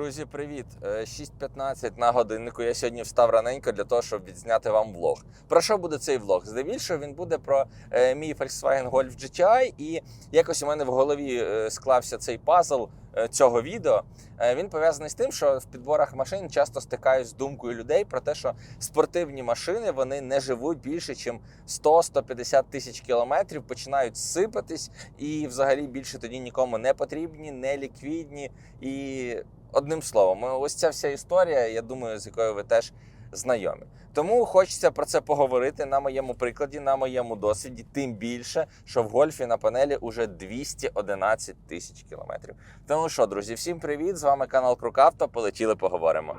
Друзі, привіт! Е, 6.15 на годиннику. Я сьогодні встав раненько для того, щоб відзняти вам влог. Про що буде цей влог? Здебільшого він буде про е, мій Volkswagen Golf GTI, і якось у мене в голові е, склався цей пазл е, цього відео. Е, він пов'язаний з тим, що в підборах машин часто стикаюсь з думкою людей про те, що спортивні машини вони не живуть більше, ніж 100-150 тисяч кілометрів, починають сипатись і взагалі більше тоді нікому не потрібні, не ліквідні. І одним словом, ось ця вся історія, я думаю, з якою ви теж знайомі. Тому хочеться про це поговорити на моєму прикладі, на моєму досвіді, тим більше, що в гольфі на панелі уже 211 тисяч кілометрів. Тому що, друзі, всім привіт! З вами канал Крукавто. Полетіли, поговоримо.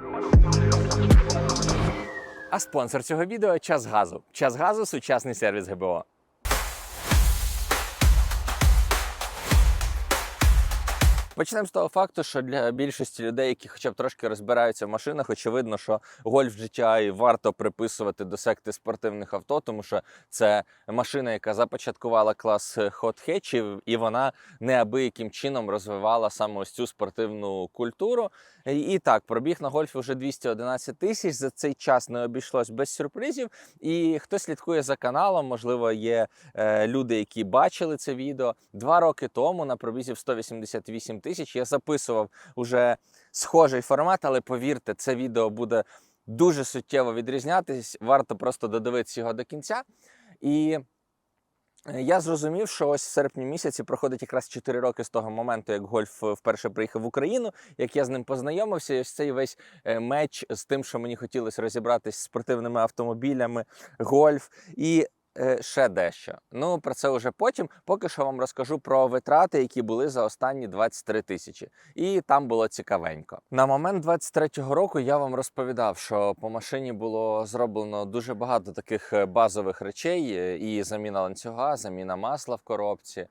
А спонсор цього відео час газу. Час газу сучасний сервіс ГБО. Почнемо з того факту, що для більшості людей, які хоча б трошки розбираються в машинах, очевидно, що гольф GTI варто приписувати до секти спортивних авто, тому що це машина, яка започаткувала клас хот-хетчів, і вона неабияким чином розвивала саме ось цю спортивну культуру. І, так, пробіг на гольфі вже 211 тисяч. За цей час не обійшлось без сюрпризів. І хто слідкує за каналом, можливо, є е, люди, які бачили це відео. Два роки тому на пробізі в 188 тисяч я записував уже схожий формат, але повірте, це відео буде дуже суттєво відрізнятись. Варто просто додивитися його до кінця. І я зрозумів, що ось в серпні місяці проходить якраз 4 роки з того моменту, як гольф е, вперше приїхав в Україну, як я з ним познайомився. І ось цей весь е, меч з тим, що мені хотілося розібратися з спортивними автомобілями, гольф і е, ще дещо. Ну про це вже потім. Поки що вам розкажу про витрати, які були за останні 23 тисячі. І там було цікавенько. На момент 23-го року я вам розповідав, що по машині було зроблено дуже багато таких е, базових речей: е, і заміна ланцюга, заміна масла в коробці. Е,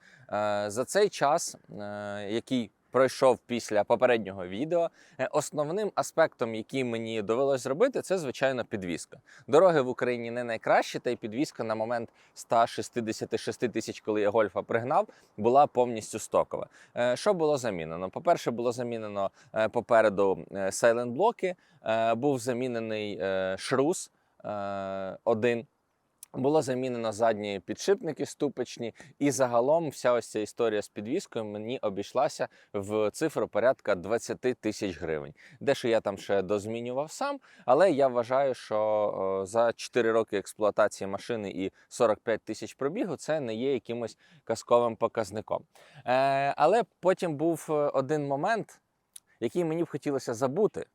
За цей час, е, який пройшов після попереднього відео, е, основним аспектом, який мені довелось зробити, це звичайно підвізка. Дороги в Україні не найкращі, та й підвізка на момент 166 тисяч, коли я гольфа пригнав, була повністю стокова. Е, Що було замінено? По-перше, було замінено е, попереду сайлент блоки, був замінений шрус один. Було замінено задні підшипники ступочні, і загалом вся ось ця історія з підвіскою мені обійшлася в цифру порядка 20 тисяч гривень. Дещо я там ще дозмінював сам, але я вважаю, що за 4 роки експлуатації машини і 45 тисяч пробігу це не є якимось казковим показником. Е, але потім був е, один момент, який мені б хотілося забути,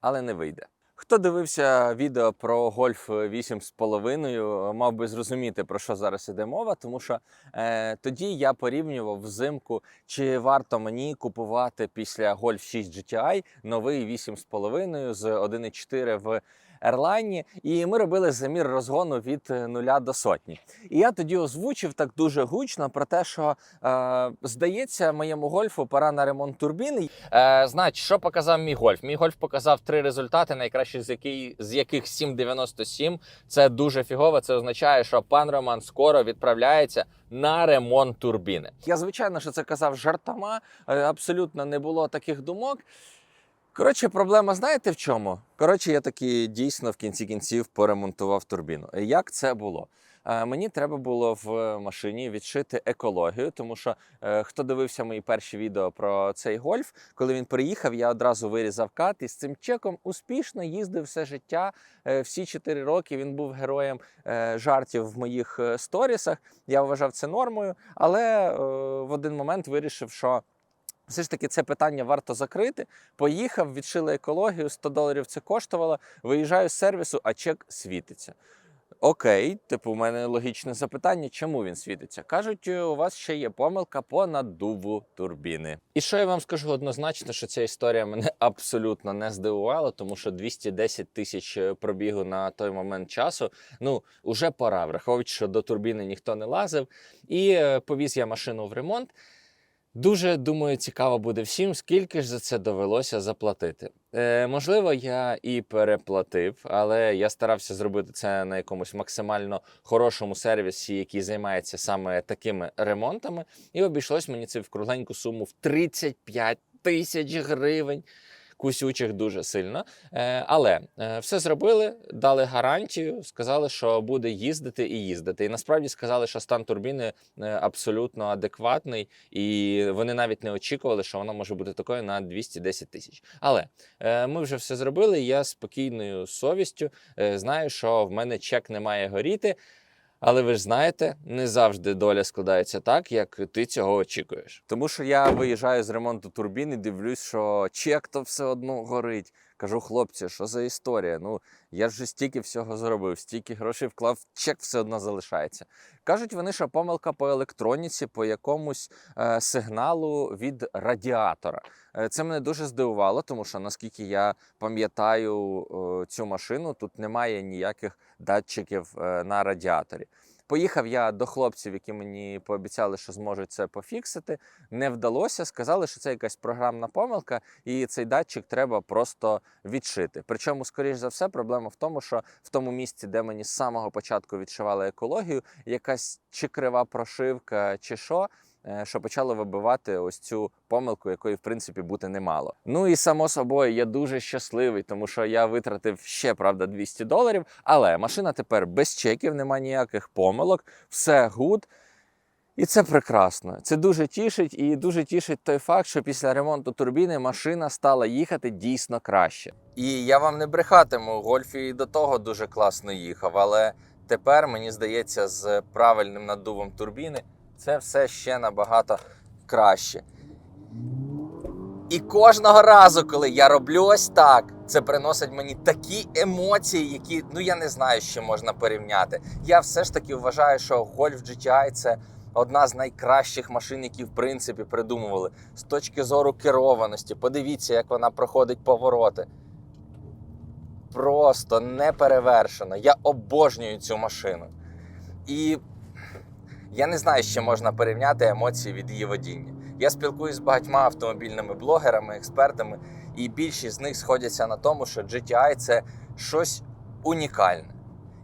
але не вийде. Хто дивився відео про гольф 8,5, мав би зрозуміти, про що зараз іде мова, тому що е, тоді я порівнював взимку, чи варто мені купувати після Golf 6 GTI новий 8,5 з 1,4 в Ерлайні, і ми робили замір розгону від е, нуля до сотні. І я тоді озвучив так дуже гучно про те, що е, здається, моєму гольфу пора на ремонт турбіни. Е, значить, що показав мій гольф? Мій гольф показав три результати, найкращі з, який, з яких 7,97. Це дуже фігово. Це означає, що пан Роман скоро відправляється на ремонт турбіни. Я звичайно, що це казав жартома. е, Абсолютно не було таких думок. Коротше, проблема знаєте в чому? Коротше, я таки дійсно в кінці кінців поремонтував турбіну. Як це було? Е, Мені треба було в машині відшити екологію, тому що е, хто дивився мої перші відео про цей гольф, коли він приїхав, я одразу вирізав кат і з цим чеком успішно їздив все життя. Е, Всі 4 роки він був героєм жартів в моїх сторісах. Я вважав це нормою, але в один момент вирішив, що. Все ж таки, це питання варто закрити. Поїхав, відшили екологію, 100 доларів це коштувало. Виїжджаю з сервісу, а чек світиться. Окей, типу, у мене логічне запитання, чому він світиться? Кажуть, у вас ще є помилка по наддуву турбіни. І що я вам скажу однозначно, що ця історія мене абсолютно не здивувала, тому що 210 тисяч пробігу на той момент часу. Ну, уже пора, враховуючи, що до турбіни ніхто не лазив. І е, повіз я машину в ремонт. Дуже думаю, цікаво буде всім, скільки ж за це довелося заплатити. Е, можливо, я і переплатив, але я старався зробити це на якомусь максимально хорошому сервісі, який займається саме такими ремонтами. І обійшлось мені це в кругленьку суму в 35 тисяч гривень. Кусючих дуже сильно. Е, Але е, все зробили, дали гарантію, сказали, що буде їздити і їздити. І насправді сказали, що стан турбіни е, абсолютно адекватний, і вони навіть не очікували, що вона може бути такою на 210 тисяч. Але ми вже все зробили. Я спокійною совістю знаю, що в мене чек не має горіти. Але ви ж знаєте, не завжди доля складається так, як ти цього очікуєш. Тому що я виїжджаю з ремонту турбін і дивлюсь, що чек то все одно горить. Кажу, хлопці, що за історія? Ну я вже стільки всього зробив, стільки грошей вклав, чек все одно залишається. Кажуть вони, що помилка по електроніці, по якомусь е, сигналу від радіатора. Е, це мене дуже здивувало, тому що наскільки я пам'ятаю е, цю машину, тут немає ніяких датчиків е, на радіаторі. Поїхав я до хлопців, які мені пообіцяли, що зможуть це пофіксити. Не вдалося. Сказали, що це якась програмна помилка, і цей датчик треба просто відшити. Причому, скоріш за все, проблема в тому, що в тому місці, де мені з самого початку відшивали екологію, якась чи крива прошивка, чи що. Е, Що почало вибивати ось цю помилку, якої в принципі бути не мало. Ну і само собою я дуже щасливий, тому що я витратив ще правда 200 доларів. Але машина тепер без чеків, нема ніяких помилок, все гуд. І це прекрасно. Це дуже тішить, і дуже тішить той факт, що після ремонту турбіни машина стала їхати дійсно краще. І я вам не брехатиму, гольф і до того дуже класно їхав, але тепер мені здається, з правильним наддувом турбіни це все ще набагато краще. І кожного разу, коли я роблю ось так, це приносить мені такі емоції, які ну я не знаю, що можна порівняти. Я все ж таки вважаю, що Golf GTI це одна з найкращих машин, які в принципі придумували з точки зору керованості. Подивіться, як вона проходить повороти. Просто неперевершено. Я обожнюю цю машину. І я не знаю, чим можна порівняти емоції від її водіння. Я спілкуюся з багатьма автомобільними блогерами, експертами, і більшість з них сходяться на тому, що GTI це щось унікальне.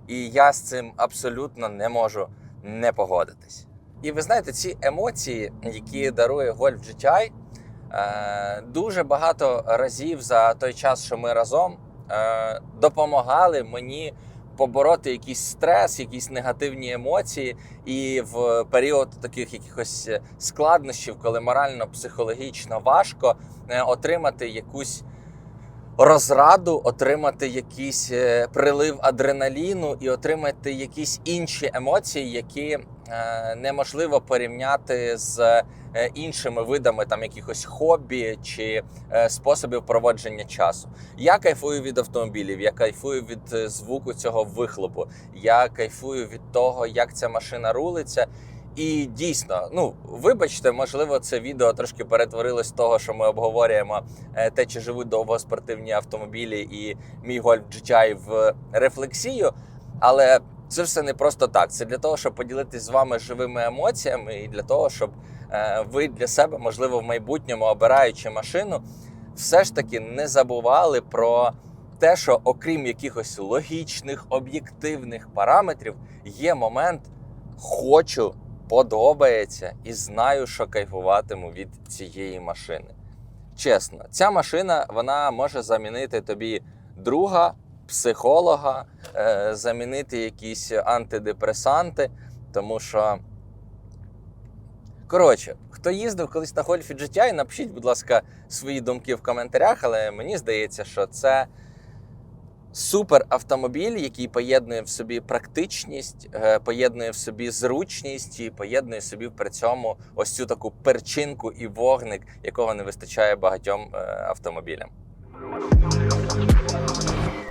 І я з цим абсолютно не можу не погодитись. І ви знаєте, ці емоції, які дарує Golf GTI, е, дуже багато разів за той час, що ми разом, е, допомагали мені побороти якийсь стрес, якісь негативні емоції. І в період таких якихось складнощів, коли морально, психологічно важко, е, отримати якусь розраду, отримати якийсь е, прилив адреналіну і отримати якісь інші емоції, які е, неможливо порівняти з е, іншими видами там якихось хобі чи е, способів проводження часу. Я кайфую від автомобілів, я кайфую від е, звуку цього вихлопу, я кайфую від того, як ця машина рулиться. І дійсно, ну вибачте, можливо, це відео трошки перетворилось з того, що ми обговорюємо е, те, чи живуть довго спортивні автомобілі, і мій Golf GTI в рефлексію. Але це все не просто так. Це для того, щоб поділитися з вами живими емоціями, і для того, щоб е, ви для себе, можливо, в майбутньому обираючи машину, все ж таки не забували про те, що окрім якихось логічних, об'єктивних параметрів, є момент хочу подобається і знаю, що кайфуватиму від цієї машини. Чесно, ця машина вона може замінити тобі друга, психолога, е, замінити якісь антидепресанти, тому що. Коротше, хто їздив колись на Гольфі GTI, напишіть, будь ласка, свої думки в коментарях, але мені здається, що це супер автомобіль, який поєднує в собі практичність, е, поєднує в собі зручність і поєднує собі при цьому ось цю таку перчинку і вогник, якого не вистачає багатьом е, автомобілям.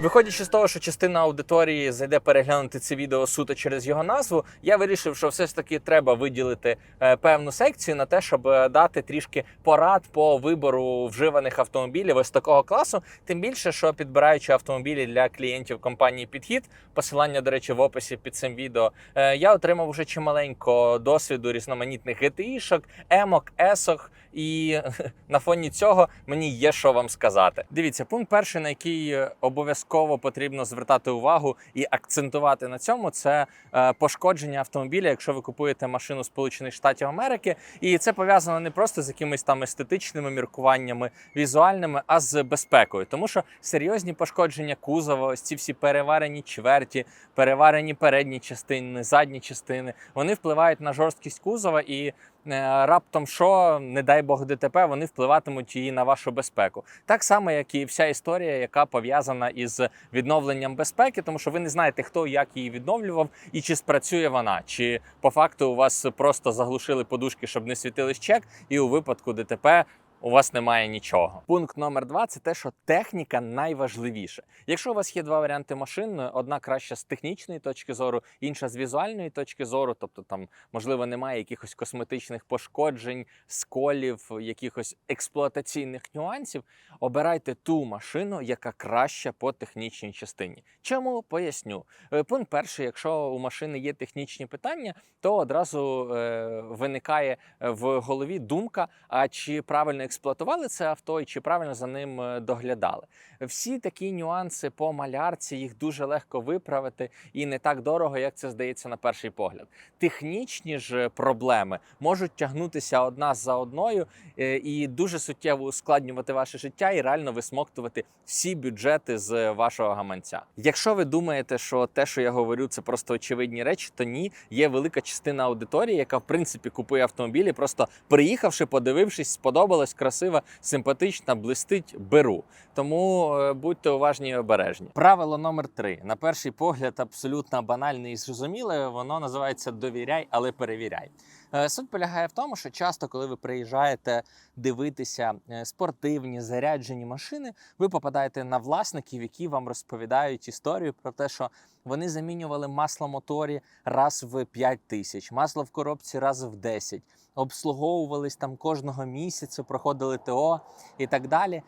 Виходячи з того, що частина аудиторії зайде переглянути це відео суто через його назву, я вирішив, що все ж таки треба виділити е, певну секцію на те, щоб е, дати трішки порад по вибору вживаних автомобілів ось такого класу. Тим більше, що підбираючи автомобілі для клієнтів компанії Підхід, посилання, до речі, в описі під цим відео, е, я отримав вже чималенько досвіду різноманітних GTI-шок, емок, есок. І на фоні цього мені є що вам сказати. Дивіться, пункт перший, на який е, обов'язково потрібно звертати увагу і акцентувати на цьому, це е, пошкодження автомобіля, якщо ви купуєте машину Сполучених Штатів Америки, і це пов'язано не просто з якимись там естетичними міркуваннями, візуальними, а з безпекою, тому що серйозні пошкодження кузова, ось ці всі переварені чверті, переварені передні частини, задні частини, вони впливають на жорсткість кузова і. Е, Раптом що, не дай Бог ДТП, вони впливатимуть і на вашу безпеку. Так само, як і вся історія, яка пов'язана із відновленням безпеки, тому що ви не знаєте, хто як її відновлював і чи спрацює вона, чи по факту у вас просто заглушили подушки, щоб не світились чек, і у випадку ДТП у вас немає нічого. Пункт номер два це те, що техніка найважливіше. Якщо у вас є два варіанти машин, одна краща з технічної точки зору, інша з візуальної точки зору, тобто там можливо немає якихось косметичних пошкоджень, сколів, якихось експлуатаційних нюансів. Обирайте ту машину, яка краща по технічній частині. Чому поясню? Е, Пункт перший, якщо у машини є технічні питання, то одразу е, виникає в голові думка: а чи правильно експлуатували це авто, і чи правильно за ним е, доглядали. Всі такі нюанси по малярці їх дуже легко виправити і не так дорого, як це здається на перший погляд. Технічні ж проблеми можуть тягнутися одна за одною е, і дуже суттєво ускладнювати ваше життя і реально висмоктувати всі бюджети з вашого гаманця. Якщо ви думаєте, що те, що я говорю, це просто очевидні речі, то ні, є велика частина аудиторії, яка в принципі купує автомобілі, просто приїхавши, подивившись, сподобалось, красива, симпатична, блистить, беру. Тому е, будьте уважні і обережні. Правило номер три. На перший погляд, абсолютно банальне і зрозуміле. Воно називається довіряй, але перевіряй. Е, Суть полягає в тому, що часто, коли ви приїжджаєте дивитися е, спортивні заряджені машини, ви попадаєте на власників, які вам розповідають історію про те, що вони замінювали масло моторі раз в 5 тисяч, масло в коробці раз в 10, обслуговувались там кожного місяця, проходили ТО і так далі.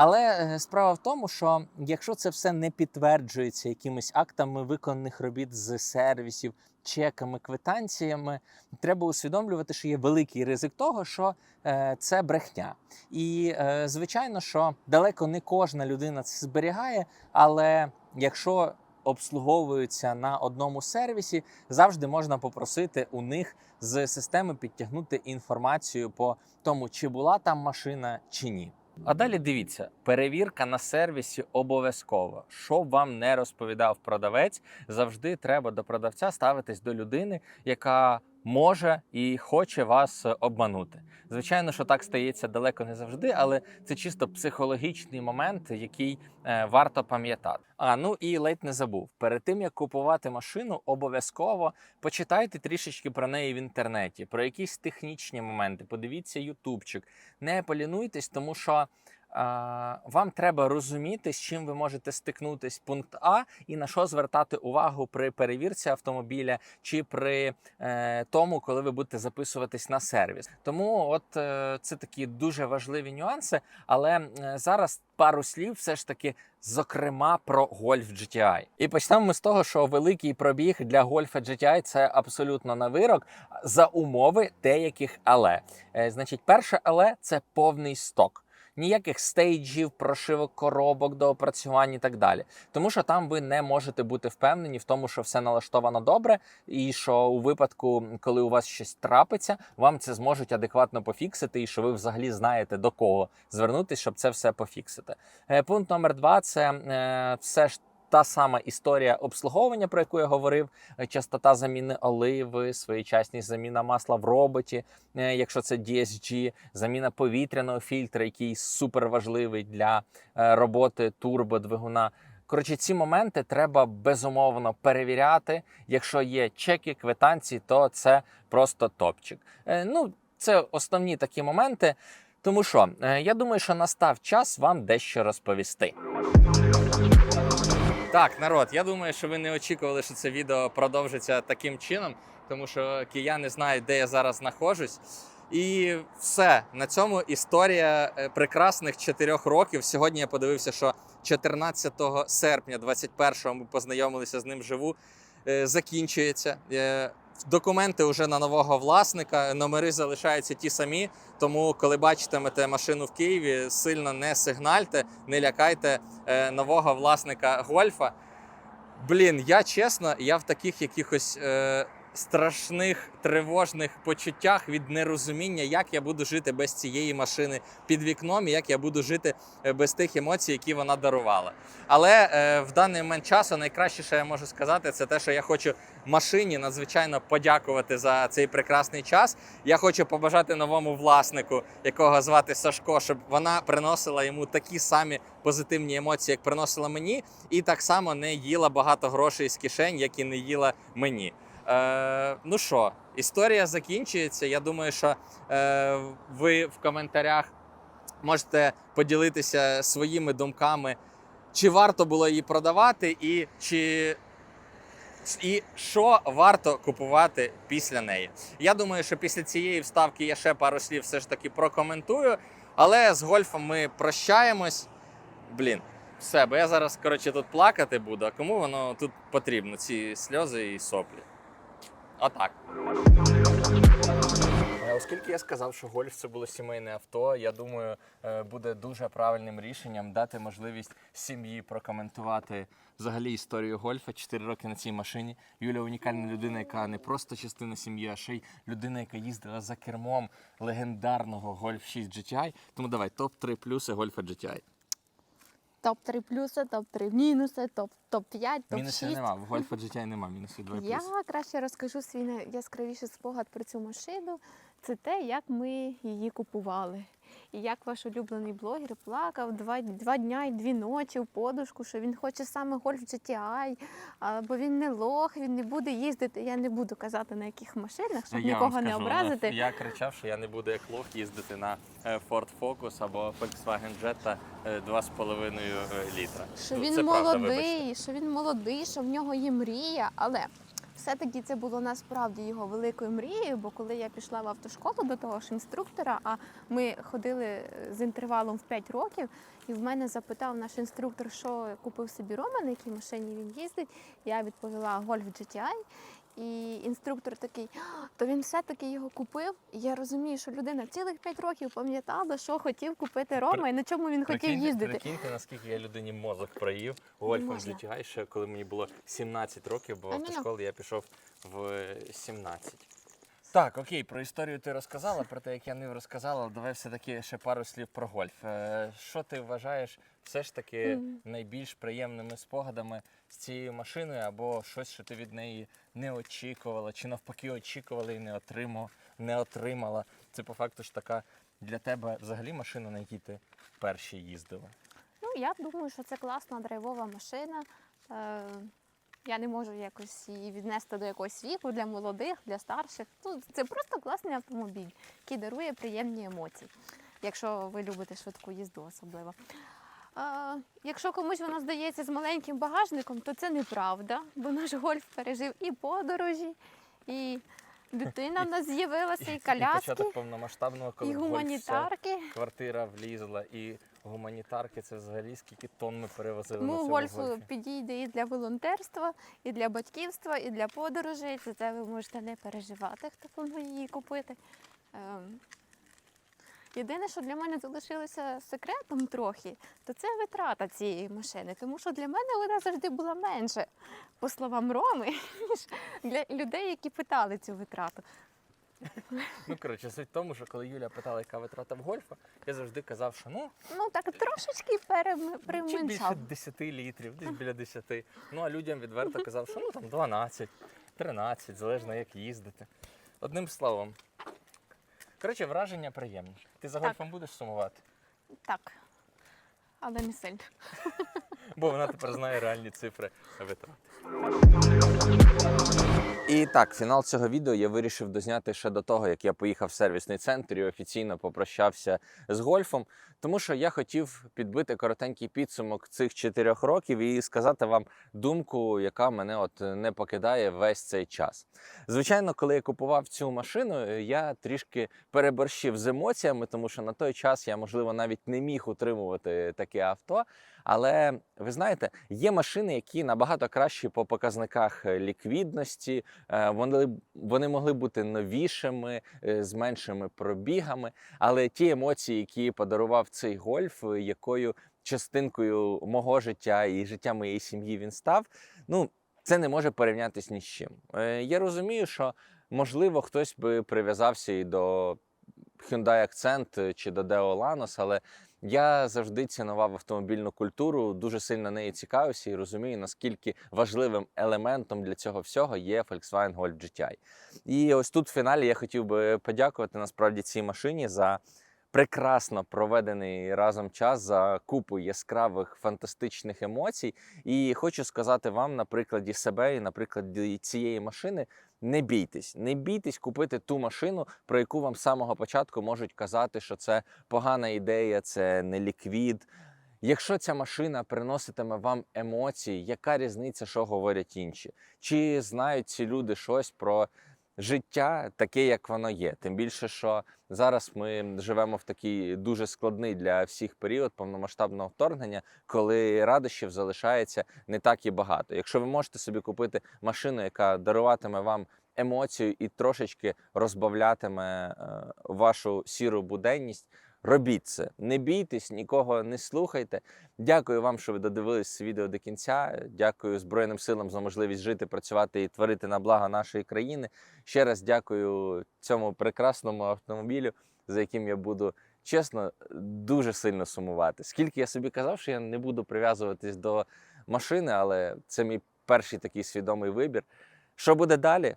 Але е, справа в тому, що якщо це все не підтверджується якимись актами виконаних робіт з сервісів, чеками, квитанціями, треба усвідомлювати, що є великий ризик того, що е, це брехня. І е, звичайно, що далеко не кожна людина це зберігає, але якщо обслуговуються на одному сервісі, завжди можна попросити у них з системи підтягнути інформацію по тому, чи була там машина чи ні. А далі дивіться, перевірка на сервісі обов'язково. Що б вам не розповідав продавець, завжди треба до продавця ставитись до людини, яка може і хоче вас обманути. Звичайно, що так стається далеко не завжди, але це чисто психологічний момент, який е, варто пам'ятати. А ну і ледь не забув. Перед тим як купувати машину, обов'язково почитайте трішечки про неї в інтернеті, про якісь технічні моменти. Подивіться ютубчик. Не полінуйтесь, тому що. Вам треба розуміти, з чим ви можете стикнутись пункт А і на що звертати увагу при перевірці автомобіля чи при е, тому, коли ви будете записуватись на сервіс. Тому, от е, це такі дуже важливі нюанси. Але е, зараз пару слів, все ж таки, зокрема, про Golf GTI. І почнемо ми з того, що великий пробіг для Golf GTI – це абсолютно на вирок за умови деяких але. Е, значить, перше але це повний сток. Ніяких стейджів, прошивок коробок до опрацювань і так далі. Тому що там ви не можете бути впевнені в тому, що все налаштовано добре, і що у випадку, коли у вас щось трапиться, вам це зможуть адекватно пофіксити, і що ви взагалі знаєте до кого звернутися, щоб це все пофіксити. Е, Пункт номер два це е, все ж. Та сама історія обслуговування, про яку я говорив, е, частота заміни оливи, своєчасність заміна масла в роботі, е, якщо це DSG, заміна повітряного фільтра, який супер важливий для е, роботи турбодвигуна. Коротше, ці моменти треба безумовно перевіряти. Якщо є чеки, квитанції, то це просто топчик. Ну, це основні такі моменти. Тому що я думаю, що настав час вам дещо розповісти. Так, народ, я думаю, що ви не очікували, що це відео продовжиться таким чином, тому що кияни знають, де я зараз знаходжусь. І все на цьому історія е, прекрасних чотирьох років. Сьогодні я подивився, що 14 серпня 21-го ми познайомилися з ним живу. е, Закінчується. Документи вже на нового власника, номери залишаються ті самі. Тому, коли бачитимете машину в Києві, сильно не сигнальте, не лякайте е, нового власника гольфа. Блін, я чесно, я в таких якихось е, страшних тривожних почуттях від нерозуміння, як я буду жити без цієї машини під вікном, і як я буду жити е, без тих емоцій, які вона дарувала. Але е, в даний момент часу найкраще, що я можу сказати, це те, що я хочу машині надзвичайно подякувати за цей прекрасний час. Я хочу побажати новому власнику, якого звати Сашко, щоб вона приносила йому такі самі позитивні емоції, як приносила мені, і так само не їла багато грошей з кишень, як і не їла мені. Е, ну що, історія закінчується. Я думаю, що е, ви в коментарях можете поділитися своїми думками, чи варто було її продавати, і чи. І що варто купувати після неї? Я думаю, що після цієї вставки я ще пару слів все ж таки прокоментую. Але з гольфом ми прощаємось. Блін, все, бо я зараз коротше тут плакати буду. А кому воно тут потрібно? Ці сльози і соплі. Отак. Е, Оскільки я сказав, що гольф це було сімейне авто, я думаю, е, буде дуже правильним рішенням дати можливість сім'ї прокоментувати взагалі історію гольфа. Чотири роки на цій машині. Юля унікальна людина, яка не просто частина сім'ї, а ще й людина, яка їздила за кермом легендарного Golf 6 GTI. Тому давай топ 3 плюси гольфа GTI. Топ-3 плюси, топ-3 мінуси, топ- топ-5, Мінусів топ-6. нема. В гольфа GTI нема мінусів 2 Я плюс. краще розкажу свій найяскравіший спогад про цю машину. Це те, як ми її купували. І як ваш улюблений блогер плакав два, два дня і дві ночі в подушку, що він хоче саме гольф GTI, бо він не лох, він не буде їздити. Я не буду казати на яких машинах, щоб Я нікого не образити. Я кричав, що я не буду як лох їздити на е, Ford Focus або Volkswagen Jetta е, 2,5 е, літра. Що Ну, він це правда, молодий, вибачте. що він молодий, що в нього є мрія. Але все-таки це було насправді його великою мрією, бо коли я пішла в автошколу до того ж інструктора, а ми ходили е, з інтервалом в 5 років, і в мене запитав наш інструктор, що купив собі Рома, на якій машині він їздить. Я відповіла Golf GTI. І інструктор такий, то він все-таки його купив. І я розумію, що людина цілих 5 років пам'ятала, що хотів купити Рома і на чому він хотів Прикиньте- їздити. Прикиньте, наскільки я людині мозок проїв гольфом можна. GTI, ще коли мені було 17 років, бо в Аміно. я пішов в 17. Так, окей, про історію ти розказала, про те, як я не розказала, давай все-таки ще пару слів про гольф. Е, Що ти вважаєш все ж таки найбільш приємними спогадами з цією машиною, або щось, що ти від неї не очікувала, чи навпаки очікувала і не отримав, не отримала. Це по факту ж така для тебе взагалі машина, на якій ти перші їздила. Ну, я думаю, що це класна драйвова машина. Е, я не можу якось її віднести до якогось віку для молодих, для старших. Ну, це просто класний автомобіль, який дарує приємні емоції, якщо ви любите швидку їзду особливо. Е, якщо комусь вона здається з маленьким багажником, то це неправда, бо наш гольф пережив і подорожі, і дитина в нас з'явилася, і І коляски, початок повномасштабного, коли і в гольф все, гуманітарки. квартира влізла, і гуманітарки це взагалі скільки тонн ми перевозили на Тому цьому гольф гольфі. підійде і для волонтерства, і для батьківства, і для подорожей. За це ви можете не переживати, хто планує її купити. Ем, Єдине, що для мене залишилося секретом трохи, то це витрата цієї машини. Тому що для мене вона завжди була менше, по словам Роми, ніж для людей, які питали цю витрату. Ну коротше, суть в тому, що коли Юля питала, яка витрата в гольфа, я завжди казав, що ну Ну так трошечки перем- чи більше применшав. 10 літрів, десь біля 10. Ну а людям відверто казав, що ну там 12, 13, залежно як їздити. Одним словом. Коротше, враження приємні. Ти за Так. гольфом будеш сумувати? Так. Але не сильно. Бо вона тепер знає реальні цифри витрат. І так, фінал цього відео я вирішив дозняти ще до того, як я поїхав в сервісний центр і офіційно попрощався з гольфом. Тому що я хотів підбити коротенький підсумок цих чотирьох років і сказати вам думку, яка мене от не покидає весь цей час. Звичайно, коли я купував цю машину, я трішки переборщив з емоціями, тому що на той час я, можливо, навіть не міг утримувати таке авто. Але ви знаєте, є машини, які набагато кращі по показниках ліквідності, вони, вони могли бути новішими, е, з меншими пробігами. Але ті емоції, які подарував цей гольф, е, якою частинкою мого життя і життя моєї сім'ї він став, ну це не може порівнятися ні з чим. Е, Я розумію, що можливо хтось би прив'язався і до Hyundai Accent е, чи до Deo Lanos, але я завжди цінував автомобільну культуру, дуже сильно нею цікавився і розумію, наскільки важливим елементом для цього всього є Volkswagen Golf GTI. І ось тут в фіналі я хотів би подякувати насправді цій машині за прекрасно проведений разом час за купу яскравих фантастичних емоцій. І хочу сказати вам на прикладі себе і на прикладі цієї машини. Не бійтесь, не бійтесь купити ту машину, про яку вам з самого початку можуть казати, що це погана ідея, це не ліквід. Якщо ця машина приноситиме вам емоції, яка різниця, що говорять інші? Чи знають ці люди щось про життя таке, як воно є? Тим більше, що зараз ми живемо в такий дуже складний для всіх період повномасштабного вторгнення, коли радощів залишається не так і багато. Якщо ви можете собі купити машину, яка даруватиме вам емоцію і трошечки розбавлятиме е, вашу сіру буденність. Робіть це, не бійтесь, нікого не слухайте. Дякую вам, що ви додивились це відео до кінця. Дякую Збройним силам за можливість жити, працювати і творити на благо нашої країни. Ще раз дякую цьому прекрасному автомобілю, за яким я буду чесно дуже сильно сумувати. Скільки я собі казав, що я не буду прив'язуватись до машини, але це мій перший такий свідомий вибір. Що буде далі?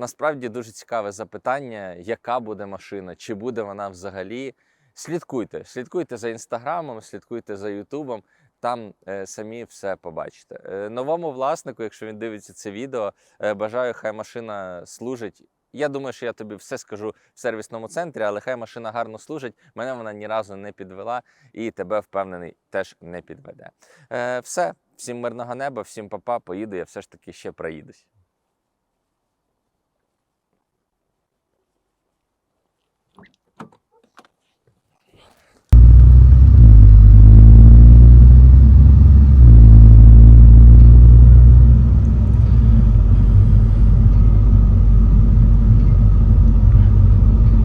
Насправді дуже цікаве запитання, яка буде машина, чи буде вона взагалі. Слідкуйте, слідкуйте за інстаграмом, слідкуйте за Ютубом. Там е, самі все побачите. Е, новому власнику, якщо він дивиться це відео, е, бажаю, хай машина служить. Я думаю, що я тобі все скажу в сервісному центрі, але хай машина гарно служить. Мене вона ні разу не підвела, і тебе впевнений теж не підведе. Е, все, всім мирного неба, всім папа, поїду. Я все ж таки ще проїдусь.